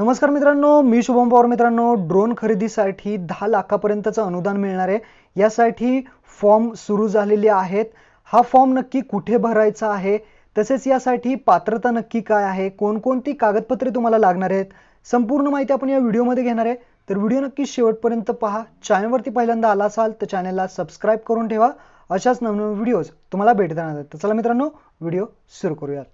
नमस्कार मित्रांनो मी शुभम पवार मित्रांनो. ड्रोन खरेदीसाठी दहा लाखापर्यंतचं अनुदान मिळणार आहे. यासाठी फॉर्म सुरू झालेले आहेत. हा फॉर्म नक्की कुठे भरायचा आहे? तसेच यासाठी पात्रता नक्की काय आहे? कोणकोणती कागदपत्रे तुम्हाला लागणार आहेत? संपूर्ण माहिती आपण या व्हिडिओमध्ये घेणार आहे. तर व्हिडिओ नक्की शेवटपर्यंत पहा. चॅनलवरती पहिल्यांदा आला असाल तर चॅनलला सबस्क्राईब करून ठेवा. अशाच नवनवीन व्हिडिओज तुम्हाला भेटत राहणार तर चला मित्रांनो व्हिडिओ सुरू करूयात.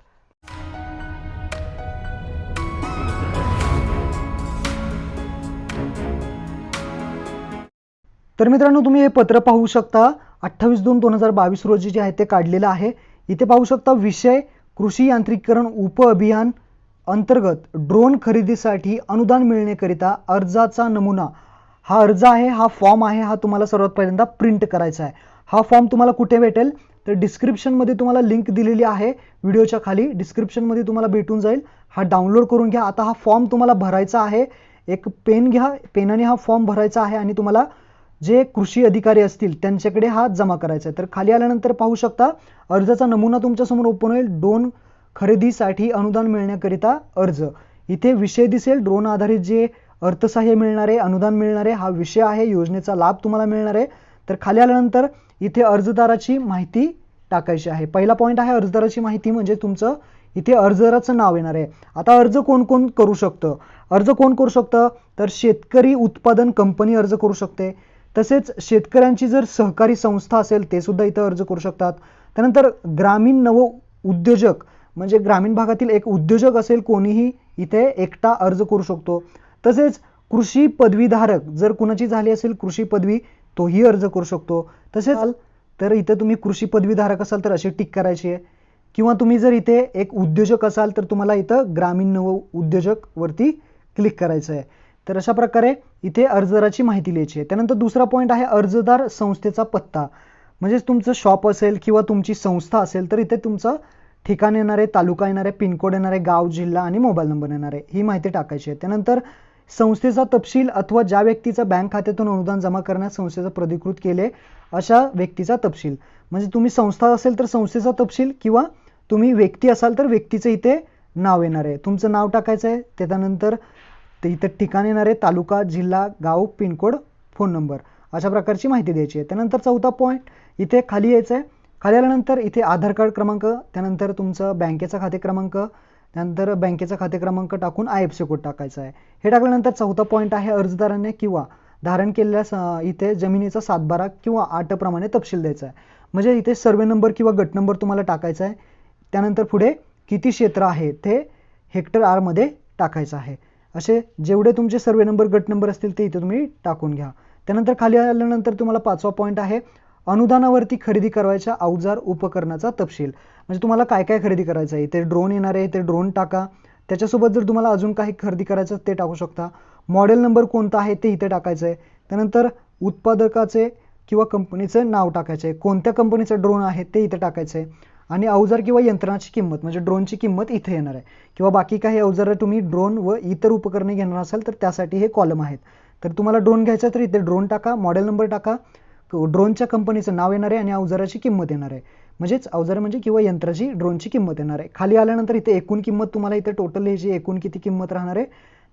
तर मित्रांनो तुम्ही हे पत्र पाहू शकता. अठ्ठावीस दोन दोन हजार बावीस रोजी जे आहे ते काढलेलं आहे. इथे पाहू शकता विषय कृषी यांत्रिकीकरण उप अभियान अंतर्गत ड्रोन खरेदीसाठी अनुदान मिळण्याकरिता अर्जाचा नमुना. हा अर्ज आहे हा फॉर्म आहे हा तुम्हाला सर्वात पहिल्यांदा प्रिंट करायचा आहे. हा फॉर्म तुम्हाला कुठे भेटेल? तर डिस्क्रिप्शनमध्ये तुम्हाला लिंक दिलेली आहे. व्हिडिओच्या खाली डिस्क्रिप्शनमध्ये तुम्हाला भेटून जाईल. हा डाउनलोड करून घ्या. आता हा फॉर्म तुम्हाला भरायचा आहे. एक पेन घ्या. पेनाने हा फॉर्म भरायचा आहे आणि तुम्हाला जे कृषी अधिकारी असतील त्यांच्याकडे हा जमा करायचा आहे. तर खाली आल्यानंतर पाहू शकता अर्जाचा नमुना तुमच्यासमोर ओपन होईल. ड्रोन खरेदीसाठी अनुदान मिळण्याकरिता अर्ज. इथे विषय दिसेल. ड्रोन आधारित जे अर्थसहाय्य मिळणार आहे अनुदान मिळणार आहे हा विषय आहे. योजनेचा लाभ तुम्हाला मिळणार आहे. तर खाली आल्यानंतर इथे अर्जदाराची माहिती टाकायची आहे. पहिला पॉईंट आहे अर्जदाराची माहिती म्हणजे तुमचं इथे अर्जदाराचं नाव येणार आहे. आता अर्ज कोण कोण करू शकतं? अर्ज कोण करू शकतं? तर शेतकरी उत्पादन कंपनी अर्ज करू शकते. तसेच शेतकऱ्यांची जर सहकारी संस्था असेल ते सुद्धा इथं अर्ज करू शकतात. त्यानंतर ग्रामीण नव उद्योजक म्हणजे ग्रामीण भागातील एक उद्योजक असेल कोणीही इथे एकटा अर्ज करू शकतो. तसेच कृषी पदवीधारक जर कुणाची झाली असेल कृषी पदवी तोही अर्ज करू शकतो. तसेच तर इथं तुम्ही कृषी पदवीधारक असाल तर अशी टिक करायची आहे. किंवा तुम्ही जर इथे एक उद्योजक असाल तर तुम्हाला इथं ग्रामीण नव उद्योजक वरती क्लिक करायचं आहे. तर अशा प्रकारे इथे अर्जदाराची माहिती लिहायची आहे. त्यानंतर दुसरा पॉईंट आहे अर्जदार संस्थेचा पत्ता. म्हणजेच तुमचं शॉप असेल किंवा तुमची संस्था असेल तर इथे तुमचं ठिकाण येणार आहे तालुका येणार आहे पिनकोड येणार आहे गाव जिल्हा आणि मोबाईल नंबर येणार आहे ही माहिती टाकायची आहे. त्यानंतर संस्थेचा तपशील अथवा ज्या व्यक्तीचा बँक खात्यातून अनुदान जमा करण्यास संस्थेचा प्रधिकृत केले अशा व्यक्तीचा तपशील. म्हणजे तुम्ही संस्था असेल तर संस्थेचा तपशील किंवा तुम्ही व्यक्ती असाल तर व्यक्तीचं इथे नाव येणार आहे. तुमचं नाव टाकायचं आहे. त्याच्यानंतर ते इथं ठिकाण येणारे तालुका जिल्हा गाव पिनकोड फोन नंबर अशा प्रकारची माहिती द्यायची आहे. त्यानंतर चौथा पॉईंट इथे खाली यायचं आहे खाली आल्यानंतर इथे आधार कार्ड क्रमांक त्यानंतर तुमचं बँकेचा खाते क्रमांक त्यानंतर बँकेचा खाते क्रमांक टाकून आय एफ सी कोड टाकायचा आहे. हे टाकल्यानंतर चौथा पॉईंट आहे अर्जदाराने किंवा धारण केलेल्या स- इथे जमिनीचा सातबारा किंवा आठ प्रमाणे तपशील द्यायचा आहे. म्हणजे इथे सर्वे नंबर किंवा गट नंबर तुम्हाला टाकायचा आहे. त्यानंतर पुढे किती क्षेत्र आहे ते हेक्टर आरमध्ये टाकायचं आहे. असे जेवढे तुमचे सर्वे नंबर गट नंबर असतील ते इथे तुम्ही टाकून घ्या. त्यानंतर खाली आल्यानंतर तुम्हाला पाचवा पॉईंट आहे अनुदानावरती खरेदी करायच्या अवजार उपकरणाचा तपशील. म्हणजे तुम्हाला काय काय खरेदी करायचं आहे? इथे ड्रोन येणार आहे ते ड्रोन टाका. त्याच्यासोबत जर तुम्हाला अजून काही खरेदी करायचं ते टाकू शकता. मॉडेल नंबर कोणता आहे ते इथे टाकायचं आहे त्यानंतर उत्पादकाचे किंवा कंपनीचं नाव टाकायचं आहे कोणत्या कंपनीचं ड्रोन आहे ते इथे टाकायचं आहे आणि अवजार किंवा यंत्रणाची किंमत म्हणजे ड्रोनची किंमत इथे येणार आहे. किंवा बाकी काही अवजारं तुम्ही ड्रोन व इतर उपकरणे घेणार असाल तर त्यासाठी हे कॉलम आहेत. तर तुम्हाला ड्रोन घ्यायचा तर इथे ड्रोन टाका मॉडेल नंबर टाका ड्रोनच्या कंपनीचं नाव येणार आहे आणि अवजाराची किंमत येणार आहे. म्हणजेच अवजार म्हणजे किंवा यंत्राची ड्रोनची किंमत येणार आहे. खाली आल्यानंतर इथे एकूण किंमत तुम्हाला इथे टोटल याची एकूण किती किंमत राहणार आहे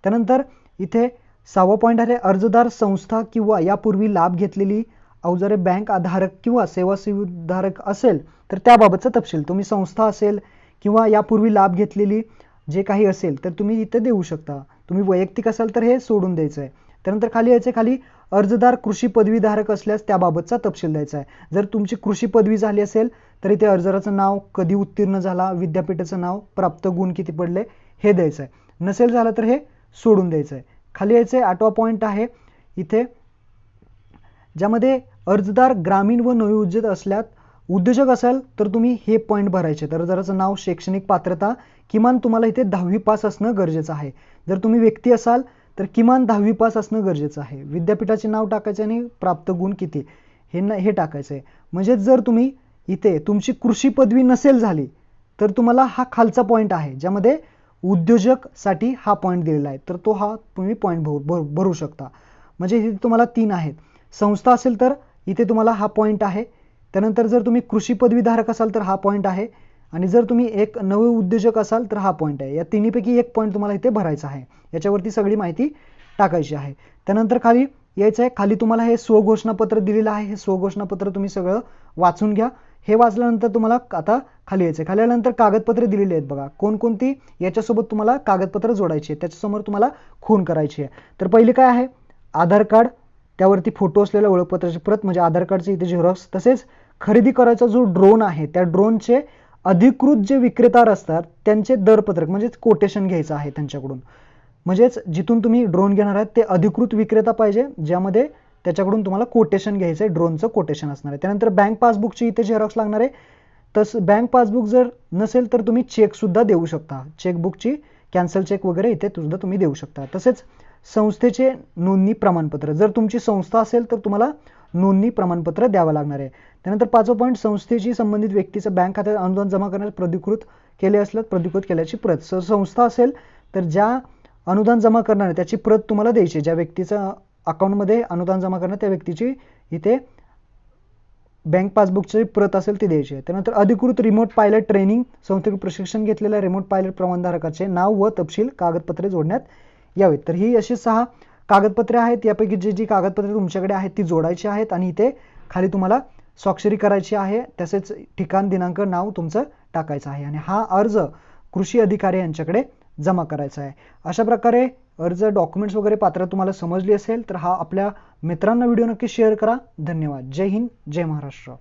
त्यानंतर इथे सहावा पॉईंट आहे अर्जदार संस्था किंवा यापूर्वी लाभ घेतलेली अवजारे बँक आधारक किंवा सेवा सुविधारक असेल तर त्याबाबतचा तपशील. तुम्ही संस्था असेल किंवा यापूर्वी लाभ घेतलेली जे काही असेल तर तुम्ही इथे देऊ शकता. तुम्ही वैयक्तिक असाल तर हे सोडून द्यायचं आहे त्यानंतर खाली यायचे खाली अर्जदार कृषी पदवीधारक असल्यास त्याबाबतचा तपशील द्यायचा आहे. जर तुमची कृषी पदवी झाली असेल तर इथे अर्जदाराचं नाव कधी उत्तीर्ण झाला विद्यापीठाचं नाव प्राप्त गुण किती पडले हे द्यायचं आहे नसेल झालं तर हे सोडून द्यायचं आहे खाली यायचं आहे आठवा पॉईंट आहे इथे ज्यामध्ये अर्जदार ग्रामीण व नवयोजित असल्यात उद्योजक असाल तर तुम्ही हे पॉईंट भरायचे. तर जराचं नाव शैक्षणिक पात्रता किमान तुम्हाला इथे दहावी पास असणं गरजेचं आहे. जर तुम्ही व्यक्ती असाल तर किमान दहावी पास असणं गरजेचं आहे. विद्यापीठाचे नाव टाकायचे आणि प्राप्त गुण किती? हे न हे टाकायचं आहे म्हणजे जर तुम्ही इथे तुमची कृषी पदवी नसेल झाली तर तुम्हाला हा खालचा पॉईंट आहे ज्यामध्ये उद्योजकसाठी हा पॉईंट दिलेला आहे. तर तो हा तुम्ही पॉईंट भरू भरू भरू शकता. म्हणजे इथे तुम्हाला तीन आहेत. संस्था असेल तर इथे तुम्हाला हा पॉईंट आहे. त्यानंतर जर तुम्ही कृषी पदवीधारक असाल तर हा पॉईंट आहे. आणि जर तुम्ही एक नवे उद्योजक असाल तर हा पॉईंट आहे. या तिन्हीपैकी एक पॉईंट तुम्हाला इथे भरायचा आहे. याच्यावरती सगळी माहिती टाकायची आहे. त्यानंतर खाली यायचं आहे. खाली तुम्हाला हे स्वघोषणापत्र दिलेलं आहे. हे स्वघोषणापत्र तुम्ही सगळं वाचून घ्या. हे वाचल्यानंतर तुम्हाला आता खाली यायचं खाली आल्यानंतर कागदपत्रे दिलेली आहेत बघा. कोणकोणती? याच्यासोबत तुम्हाला कागदपत्र जोडायची आहे त्याच्यासमोर तुम्हाला खून करायची आहे. तर पहिले काय आहे? आधार कार्ड त्यावरती फोटो असलेल्या ओळखपत्राची प्रत म्हणजे आधार कार्डचे इथे झेरॉक्स तसेच खरेदी करायचा जो ड्रोन आहे त्या ड्रोनचे अधिकृत जे विक्रेता असतात त्यांचे दरपत्रक म्हणजेच कोटेशन घ्यायचं आहे त्यांच्याकडून. म्हणजेच जिथून तुम्ही ड्रोन घेणार आहात ते अधिकृत विक्रेता पाहिजे ज्यामध्ये त्याच्याकडून तुम्हाला कोटेशन घ्यायचं आहे ड्रोनचं कोटेशन असणार आहे. त्यानंतर बँक पासबुकची इथे झेरॉक्स लागणार आहे. तस बँक पासबुक जर नसेल तर तुम्ही चेकसुद्धा देऊ शकता. चेकबुकची कॅन्सल चेक वगैरे इथे सुद्धा तुम्ही देऊ शकता. तसेच संस्थेचे नोंदणी प्रमाणपत्र. जर तुमची संस्था असेल तर तुम्हाला नोंदणी प्रमाणपत्र द्यावं लागणार आहे. त्यानंतर पाचवं पॉईंट संस्थेशी संबंधित व्यक्तीचं बँक खात्यात अनुदान जमा करण्यास प्रधिकृत केले असल्यास प्रधिकृत केल्याची प्रत. सर संस्था असेल तर ज्या अनुदान जमा करणार आहे त्याची प्रत तुम्हाला द्यायची ज्या व्यक्तीचं अकाउंटमध्ये अनुदान जमा करणार त्या व्यक्तीची इथे बँक पासबुकची प्रत असेल ती द्यायची आहे. त्यानंतर अधिकृत रिमोट पायलट ट्रेनिंग संस्थेकडून प्रशिक्षण घेतलेल्या रिमोट पायलट प्रमाणधारकाचे नाव व तपशील कागदपत्रे जोडण्यात यावेत. तर ही अशी सहा कागदपत्रे आहेत. यापैकी जी जी कागदपत्रे तुमच्याकडे आहेत ती जोडायची आहेत आणि इथे खाली तुम्हाला स्वाक्षरी करायची आहे. तसेच ठिकाण दिनांक नाव तुमचं टाकायचं आहे आणि हा अर्ज कृषी अधिकारी यांच्याकडे जमा करायचा आहे. अशा प्रकारे अर्ज डॉक्युमेंट्स वगैरे पात्र तुम्हाला समजली असेल तर हा आपल्या मित्रांना व्हिडिओ नक्की शेअर करा. धन्यवाद. जय हिंद. जय महाराष्ट्र.